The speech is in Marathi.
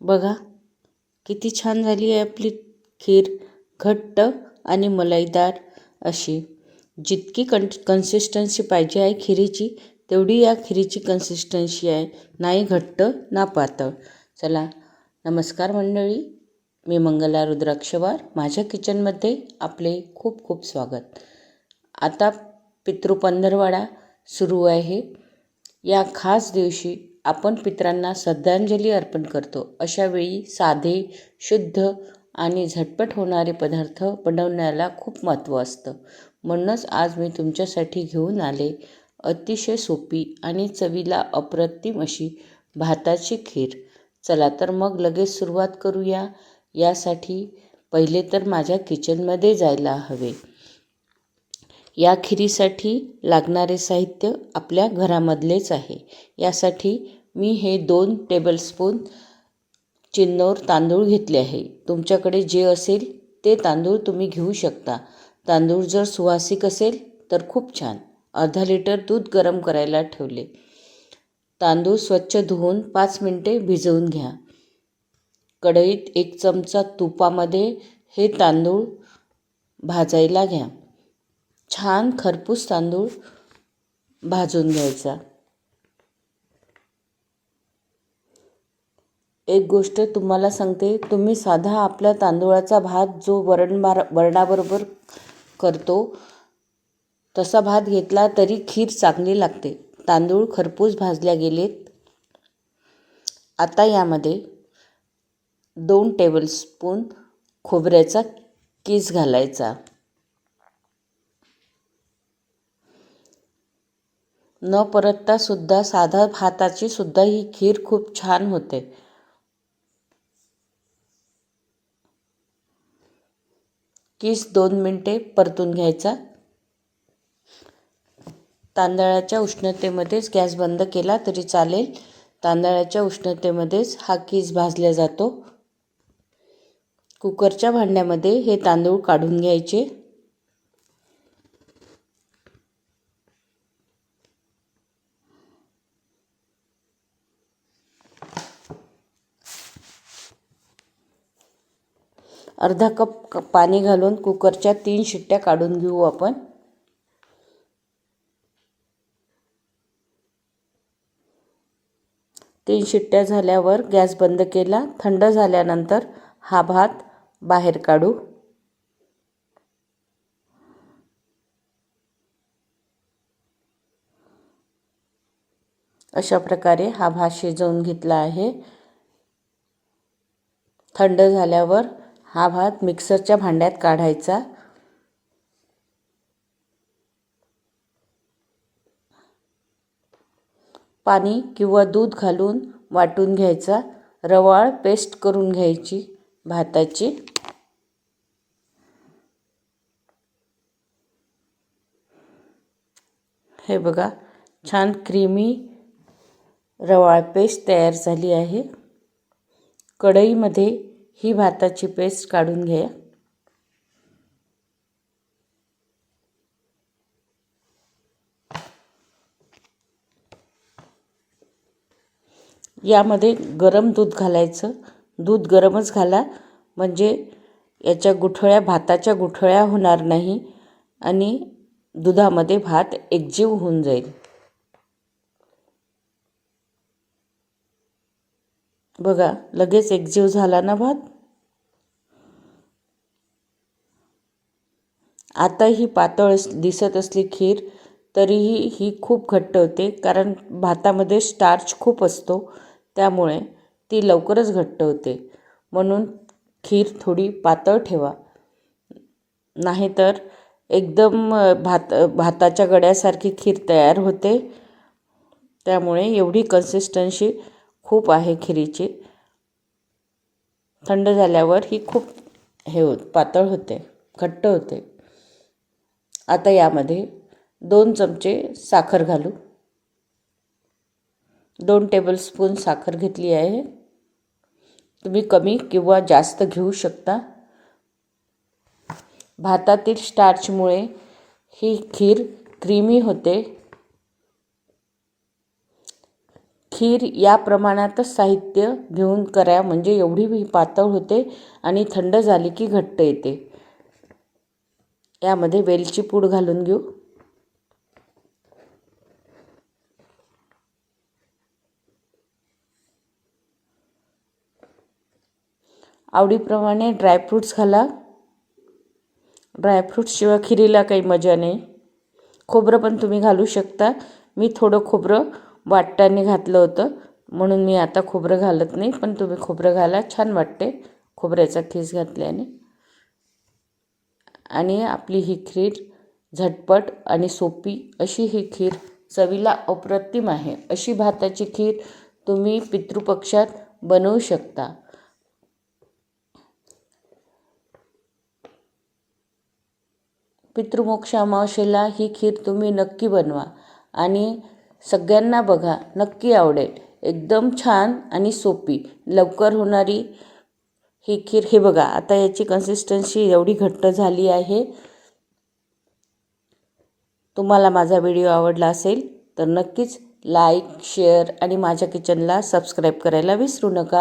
बघा किती छान झाली आहे आपली खीर घट्ट आणि मलाईदार अशी. जितकी कं कन्सिस्टन्सी पाहिजे आहे खिरीची तेवढी या खिरीची कन्सिस्टन्सी आहे. नाही घट्ट ना पातळ. चला नमस्कार मंडळी. मी मंगला रुद्राक्षवार. माझ्या किचनमध्ये आपले खूप खूप स्वागत. आता पितृ पंधरवाडा सुरू आहे. या खास दिवशी आपण पित्रांना श्रद्धांजली अर्पण करतो. अशावेळी साधे शुद्ध आणि झटपट होणारे पदार्थ बनवण्याला खूप महत्त्व असतं. म्हणूनच आज मी तुमच्यासाठी घेऊन आले अतिशय सोपी आणि चवीला अप्रतिम अशी भाताची खीर. चला तर मग लगेच सुरुवात करूया. यासाठी पहिले तर माझ्या किचनमध्ये जायला हवे. या खिरीसाठी लागणारे साहित्य आपल्या घरामधलेच आहे. यासाठी मी हे दोन टेबलस्पून चिन्नोर तांदूळ घेतले आहे. तुमच्याकडे जे असेल ते तांदूळ तुम्ही घेऊ शकता. तांदूळ जर सुवासिक असेल तर खूप छान. अर्धा लिटर दूध गरम करायला ठेवले. तांदूळ स्वच्छ धुवून पाच मिनटे भिजवून घ्या. कढईत एक चमचा तुपामध्ये हे तांदूळ भाजायला घ्या. छान खरपूस तांदूळ भाजून घ्यायचा. एक गोष्ट तुम्हाला सांगते तुम्ही साधा आपला तांदूळाचा भात जो वरण वरणाबरोबर करतो तसा भात घेतला तरी खीर चांगली लागते. तांदूळ खरपूस भाजल्या गेलेत. आता यामध्ये दोन टेबलस्पून खोबऱ्याचा किस घालायचा. न परतता सुद्धा साधा भाताची सुद्धा ही खीर खूप छान होते. किस दोन मिनटे परतून घ्यायचा. तांदळाच्या उष्णतेमध्येच गॅस बंद केला तरी चालेल. तांदळाच्या उष्णतेमध्येच हा किस भाजला जातो. कुकरच्या भांड्यामध्ये हे तांदूळ काढून घ्यायचे. अर्धा कप पाणी घालून कुकरच्या तीन शिट्ट्या काढून घेऊ आपण. तीन शिट्ट्या झाल्यावर गॅस बंद केला. थंड झाल्यानंतर हा भात बाहेर काढू. अशा प्रकारे हा भात शिजवून घेतला आहे. थंड झाल्यावर हा भात मिक्सरच्या भांड्यात काढायचा. पाणी किंवा दूध घालून वाटून घ्यायचा. रवाळ पेस्ट करून घ्यायची भाताची. हे बघा छान क्रीमी रवाळ पेस्ट तयार झाली आहे. कढईमध्ये ही भाताची पेस्ट काढून घ्या यामध्ये गरम दूध घालायचं. दूध गरमच घाला म्हणजे याच्या गुठळ्या भाताच्या गुठळ्या होणार नाही आणि दुधामध्ये भात एकजीव होऊन जाईल. बघा लगेच एकजीव झाला ना भात? आता ही पातळ दिसत असली खीर तरीही ही खूप घट्ट होते कारण भातामध्ये स्टार्च खूप असतो त्यामुळे ती लवकरच घट्ट होते. म्हणून खीर थोडी पातळ ठेवा. नाहीतर एकदम भात भाताच्या गड्यासारखी खीर तयार होते. त्यामुळे एवढी कन्सिस्टन्सी खूप आहे खिरीची. थंड झाल्यावर ही खूप हे होत पातळ होते घट्ट होते. आता यामध्ये दोन चमचे साखर घालू. दोन टेबलस्पून साखर घेतली आहे. तुम्ही कमी किंवा जास्त घेऊ शकता. भातातील स्टार्चमुळे ही खीर क्रीमी होते. खीर या प्रमाणातच साहित्य घेऊन करा. म्हणजे एवढी ही पातळ होते आणि थंड झाली की घट्ट येते. यामध्ये वेलची पूड घालून घेऊ. आवडीप्रमाणे ड्रायफ्रूट्स घाला. ड्रायफ्रूट्सशिवाय खिरीला काही मजा नाही. खोबरं पण तुम्ही घालू शकता. मी थोडं खोबरं वाटतानी घातलं होतं. म्हणून मी आता खोबरं घालत नाही पण तुम्ही खोबरं घाला. छान वाटते खोबऱ्याचा खीस घातल्याने. आणि आपली ही खीर झटपट आणि सोपी अशी ही खीर चवीला अप्रतिम आहे. अशी भाताची खीर तुम्ही पितृपक्षात बनवू शकता. पितृमोक्ष अमावशेला ही खीर तुम्ही नक्की बनवा. आणि सगळ्यांना बघा नक्की आवडेल. एकदम छान आणि सोपी. लवकर होणारी ही खीर हे बघा आता याची कन्सिस्टन्सी एवढी घट्ट झाली आहे. तुम्हाला माझा व्हिडिओ आवडला असेल तर नक्कीच लाईक शेअर आणि माझ्या किचनला सबस्क्राईब करायला विसरू नका.